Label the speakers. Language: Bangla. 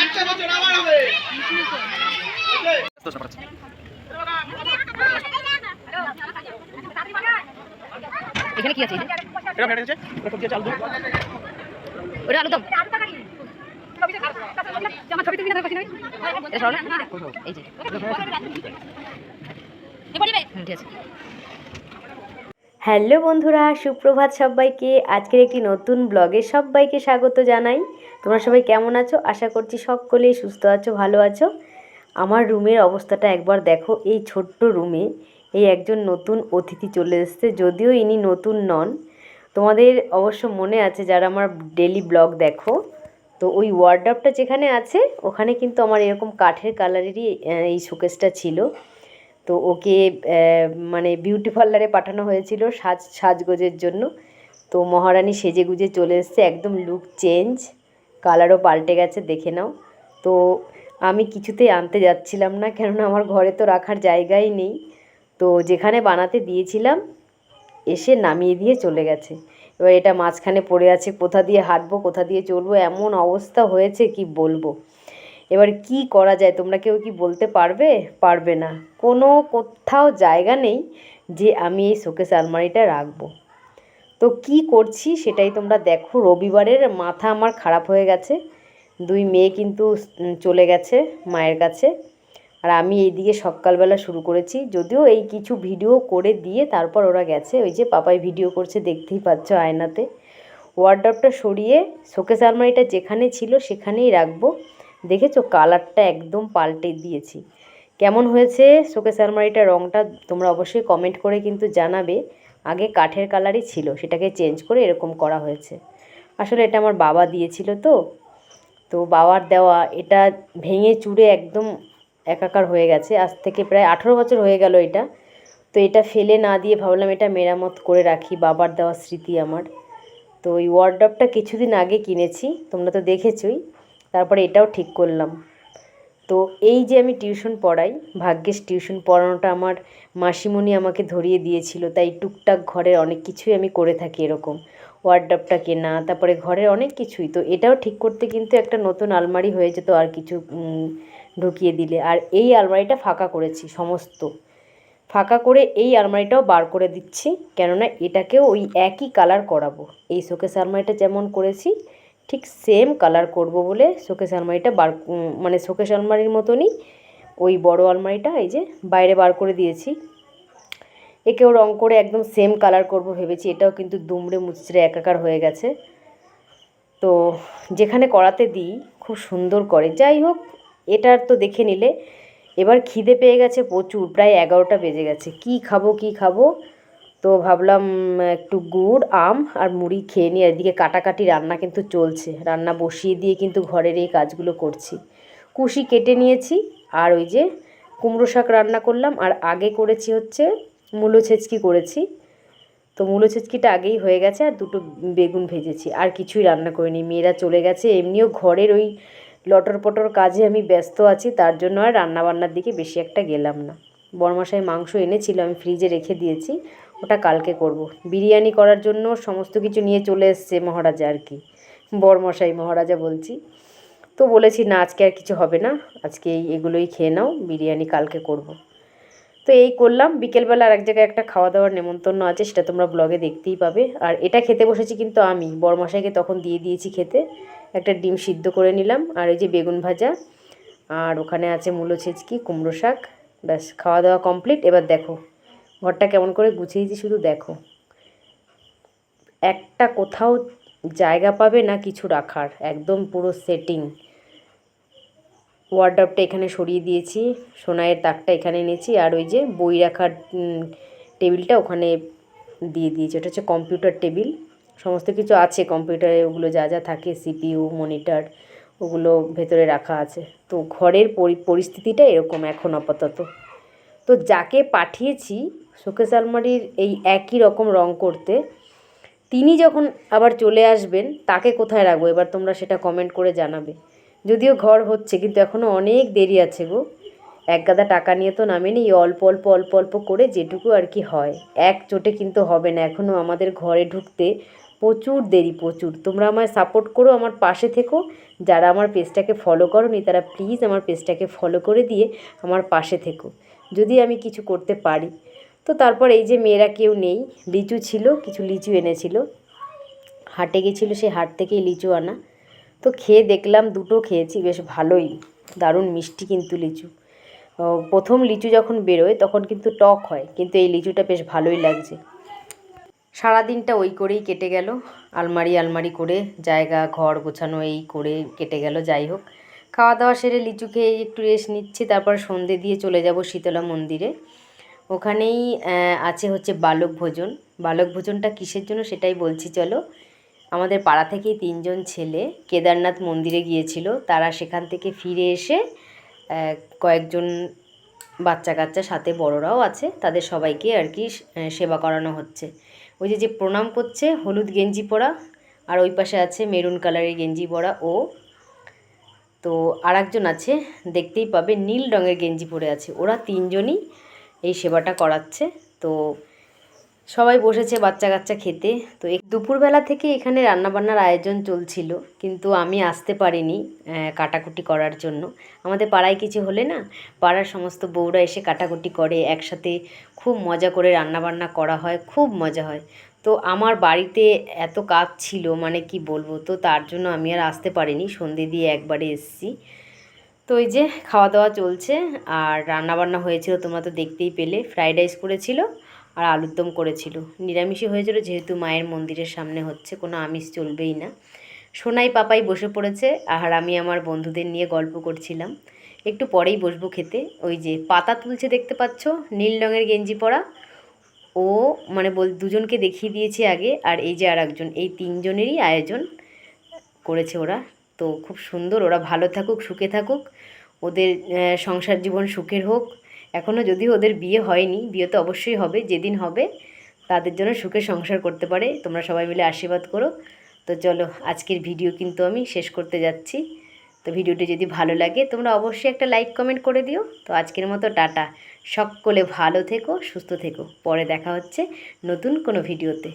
Speaker 1: আচ্ছা বছর আবার হবে।
Speaker 2: এখানে কি আছে?
Speaker 1: এটা ফেটে গেছে এটা সবজি চাল দু
Speaker 2: ওটা আলুদম এটা সরাও না? এই যে। হুম, ঠিক আছে।
Speaker 3: হ্যালো বন্ধুরা, সুপ্রভাত সবাইকে। আজকের একটি নতুন ব্লগে সবাইকে স্বাগত জানাই। তোমরা সবাই কেমন আছো? আশা করছি সকলেই সুস্থ আছো, ভালো আছো। আমার রুমের অবস্থাটা একবার দেখো, এই ছোট্ট রুমে এই একজন নতুন অতিথি চলে এসেছে, যদিও ইনি নতুন নন। তোমাদের অবশ্য মনে আছে যারা আমার ডেলি ব্লগ দেখো, তো ওই ওয়ার্ডাপটা যেখানে আছে, ওখানে কিন্তু আমার এরকম কাঠের কালারেরই এই শোকেসটা ছিল। তো ওকে মানে বিউটি পার্লারে পাঠানো হয়েছিল সাজ, সাজগোজের জন্য। তো মহারানী সেজে গুজে চলে এসছে, একদম লুক চেঞ্জ কালারও পাল্টে গেছে, দেখে নাও। তো আমি কিছুতেই আনতে যাচ্ছিলাম না, কেননা আমার ঘরে তো রাখার জায়গাই নেই। তো যেখানে বানাতে দিয়েছিলাম, এসে নামিয়ে দিয়ে চলে গেছে। এবার এটা মাঝখানে পড়ে আছে, কোথা দিয়ে হাঁটবো, কোথা দিয়ে চলবো এমন অবস্থা হয়েছে কি বলব? এবার কি করা যায়? তোমরা কেউ কি বলতে পারবে? পারবে না। কোনো কোথাও জায়গা নেই যে আমি এই শোকেস আলমারিটা রাখব। তো কি করছি সেটাই তোমরা দেখো। রবিবারের মাথা আমার খারাপ হয়ে গেছে। দুই মেয়ে কিন্তু চলে গেছে মায়ের কাছে। আর আমি এইদিকে সকালবেলা শুরু করেছি। যদিও এই কিছু ভিডিও করে দিয়ে তারপর ওরা গেছে। ওই যে পাপাই ভিডিও করছে, দেখতেই পাচ্ছ আয়নাতে। ওয়ার্ডরটা সরিয়ে শোকেস আলমারিটা যেখানে ছিল সেখানেই রাখব। দেখেছ? কালারটা একদম পাল্টে দিয়েছি। কেমন হয়েছে? শোকেস আলমারিটার রঙটা তোমরা অবশ্যই কমেন্ট করে কিন্তু জানাবে। আগে কাঠের কালারই ছিল, সেটাকে চেঞ্জ করে এরকম করা হয়েছে। আসলে এটা আমার বাবা দিয়েছিল তো। তো বাবার দেওয়া, এটা ভেঙে চুড়ে একদম একাকার হয়ে গেছে। আজ থেকে প্রায় আঠেরো বছর হয়ে গেল এটা। তো এটা ফেলে না দিয়ে ভাবলাম এটা মেরামত করে রাখি, বাবার দেওয়া স্মৃতি আমার। তো ওই ওয়ার্ডরটা কিছুদিন আগে কিনেছি, তোমরা তো দেখেছোই। তারপরে এটাও ঠিক করলাম। তো এই যে আমি টিউশন পড়াই ভাগ্যেস টিউশন পড়ানোটা আমার মাসিমণি আমাকে ধরিয়ে দিয়েছিল, তাই টুকটাক ঘরের অনেক কিছুই আমি করে থাকি এরকম। ওয়ার্ডরটা কেনা, তারপরে ঘরের অনেক কিছুই, তো এটাও ঠিক করতে কিন্তু একটা নতুন আলমারি হয়ে যেত আর কিছু ঢুকিয়ে দিলে। আর এই আলমারিটা ফাঁকা করেছি, সমস্ত। ফাঁকা করে এই আলমারিটাও বার করে দিচ্ছি, কেননা এটাকেও ওই একই কালার করাবো। এই শোকেস আলমারিটা যেমন করেছি ঠিক সেম কালার করব বলে শোকেশ আলমারিটা বার মানে শোকেশ আলমারির মতনই ওই বড় আলমারিটা, এই যে বাইরে বার করে দিয়েছি। একেও রং করে একদম সেম কালার করব ভেবেছি, এটাও কিন্তু দুমড়ে মুচড়ে একাকার হয়ে গেছে। তো যেখানে করাতে দিই, খুব সুন্দর করে। যাই হোক, এটার তো দেখে নিলে, এবার খিদে পেয়ে গেছে প্রচুর, প্রায় এগারোটা বেজে গেছে। কি খাব কি খাব? তো ভাবলাম একটু গুড়, আম আর মুড়ি খেয়ে নিই। আর এদিকে কাটাকাটি রান্না কিন্তু চলছে। রান্না বসিয়ে দিয়ে কিন্তু ঘরের এই কাজগুলো করছি। কুশি কেটে নিয়েছি আর ওই যে কুমড়ো শাক রান্না করলাম। আর আগে করেছি হচ্ছে মূলো ছেচকি করেছি। তো মূলো ছেচকিটা আগেই হয়ে গেছে আর দুটো বেগুন ভেজেছি। আর কিছুই রান্না করিনি। মেয়েরা চলে গেছে। এমনিও ঘরের ওই লটর পটর কাজে আমি ব্যস্ত আছি। তার জন্য আর রান্না বান্নার দিকে বেশি একটা গেলাম না। বরমাসায় মাংস এনেছিল, আমি ফ্রিজে রেখে দিয়েছি। ওটা কালকে করব। বিরিয়ানি করার জন্য সমস্ত কিছু নিয়ে চলে এসছে মহারাজা আর কি। বরমশাই, মহারাজা বলছি। তো বলেছি, না, আজকে আর কিছু হবে না। আজকে এই, এগুলোই খেয়ে নাও, বিরিয়ানি কালকে করব। তো এই করলাম। বিকেলবেলা আর এক জায়গায় একটা খাওয়া দাওয়ার নেমন্তন্ন আছে, সেটা তোমরা ব্লগে দেখতেই পাবে। আর এটা খেতে বসেছি কিন্তু আমি। বরমশাইকে তখন দিয়ে দিয়েছি খেতে। একটা ডিম সিদ্ধ করে নিলাম। আর এই যে বেগুন ভাজা, আর ওখানে আছে মূলো ছেচকি, কুমড়ো শাক। ব্যাস খাওয়া দাওয়া কমপ্লিট। এবার দেখো। ঘরটা কেমন করে গুছিয়েছি শুধু দেখো। একটা কোথাও জায়গা পাবে না কিছু রাখার, একদম পুরো সেটিং ওয়ার্ডরটা এখানে সরিয়ে দিয়েছি, সোনাইয়ের তাকটা এখানে এনেছি, আর ওই যে বই রাখার টেবিলটা ওখানে দিয়ে দিয়েছি। ওটা হচ্ছে কম্পিউটার টেবিল সমস্ত কিছু আছে কম্পিউটারে ওগুলো যা যা থাকে সিপিইউ মনিটর ওগুলো ভেতরে রাখা আছে। তো ঘরের পরি- পরিস্থিতিটা এরকম এখন আপাতত। তো যাকে পাঠিয়েছি শোকেস আলমারির এই একই রকম রং করতে, তিনি যখন আবার চলে আসবেন, তাকে কোথায় রাখব? এবার তোমরা সেটা কমেন্ট করে জানাবে। যদিও ঘর হচ্ছে, কিন্তু এখনও অনেক দেরি আছে গো। এক গাদা টাকা নিয়ে তো নামেনি অল্প অল্প অল্প অল্প করে যেটুকু আর কি হয়। এক চোটে কিন্তু হবে না এখনও আমাদের ঘরে ঢুকতে প্রচুর দেরি, প্রচুর। তোমরা আমায় সাপোর্ট করো, আমার পাশে থেকো। যারা আমার পেজটাকে ফলো করোনি, তারা প্লিজ আমার পেজটাকে ফলো করে দিয়ে আমার পাশে থেকো। যদি আমি কিছু করতে পারি তো তারপর এই যে মেয়েরা কেউ নেই, লিচু ছিল, কিছু লিচু এনেছিল। হাটে গেছিল সেই হাট থেকেই লিচু আনা। তো খেয়ে দেখলাম দুটো খেয়েছি, বেশ ভালোই, দারুণ মিষ্টি কিন্তু লিচু। প্রথম লিচু যখন বেরোয় তখন কিন্তু টক হয়, কিন্তু এই লিচুটা বেশ ভালোই লাগছে। সারাদিনটা ওই করেই কেটে গেল, আলমারি আলমারি করে, জায়গা, ঘর গোছানো এই করে কেটে গেল, যাই হোক। খাওয়া দাওয়া সেরে লিচু খেয়ে একটু রেস্ট নিচ্ছি, তারপর সন্ধে দিয়ে চলে যাব শীতলা মন্দিরে। ওখানেই আছে হচ্ছে বালক ভোজন। বালক ভোজনটা কিসের জন্য সেটাই বলছি, চলো। আমাদের পাড়া থেকেই তিনজন ছেলে কেদারনাথ মন্দিরে গিয়েছিল। তারা সেখান থেকে ফিরে এসে কয়েকজন বাচ্চা কাচ্চা সাথে বড়রাও আছে, তাদের সবাইকে আর কি সেবা করানো হচ্ছে। ওই যে যে প্রণাম করছে, হলুদ গেঞ্জি পরা, আর ওই পাশে আছে মেরুন কালারের গেঞ্জি পরা ও। তো আর আছে, দেখতেই পাবে, নীল রঙের গেঞ্জি পরে আছে। ওরা তিনজনই এই সেবাটা করাচ্ছে। তো সবাই বসেছে বাচ্চা কাচ্চা খেতে। তো দুপুরবেলা থেকে এখানে রান্নাবান্নার আয়োজন চলছিল, কিন্তু আমি আসতে পারিনি কাটাকুটি করার জন্য। আমাদের পাড়ায় কিছু হলে না, পাড়ার সমস্ত বউরা এসে কাটাকুটি করে, একসাথে খুব মজা করে রান্নাবান্না করা হয়, খুব মজা হয়। তো আমার বাড়িতে এত কাজ ছিল মানে কি বলব, তো তার জন্য আমি আর আসতে পারিনি। সন্ধে দিয়ে একবারে এসেছি। তো এই যে খাওয়া দাওয়া চলছে, আর রান্নাবান্না হয়েছিল তোমরা তো দেখতেই পেলে, ফ্রাইড রাইস করেছিল আর আলুর দম করেছিল। নিরামিষই হয়েছিল, যেহেতু মায়ের মন্দিরের সামনে হচ্ছে, কোনো আমিষ চলবেই না। সোনাই পাপাই বসে পড়েছে, আর আমি আমার বন্ধুদের নিয়ে গল্প করছিলাম। একটু পরেই বসবো খেতে। ওই যে পাতা তুলছে দেখতে পাচ্ছ, নীল রঙের গেঞ্জি পরা। ও মানে বল, দুজনকে দেখিয়ে দিয়েছে আগে, আর এই যে আর একজন এই তিনজনেরই আয়োজন করেছে ওরা। তো খুব সুন্দর। ওরা ভালো থাকুক, সুখে থাকুক। ওদের সংসার জীবন সুখের হোক। এখনও যদিও ওদের বিয়ে হয়নি, বিয়ে তো অবশ্যই হবে, যেদিন হবে তাদের জন্য সুখে সংসার করতে পারে। তোমরা সবাই মিলে আশীর্বাদ করো। তো চলো, আজকের ভিডিও কিন্তু আমি শেষ করতে যাচ্ছি। তো ভিডিওটি যদি ভালো লাগে, তোমরা অবশ্যই একটা লাইক, কমেন্ট করে দিও। তো আজকের মতো টাটা। সকলে ভালো থেকো, সুস্থ থেকো। পরে দেখা হচ্ছে নতুন কোনো ভিডিওতে।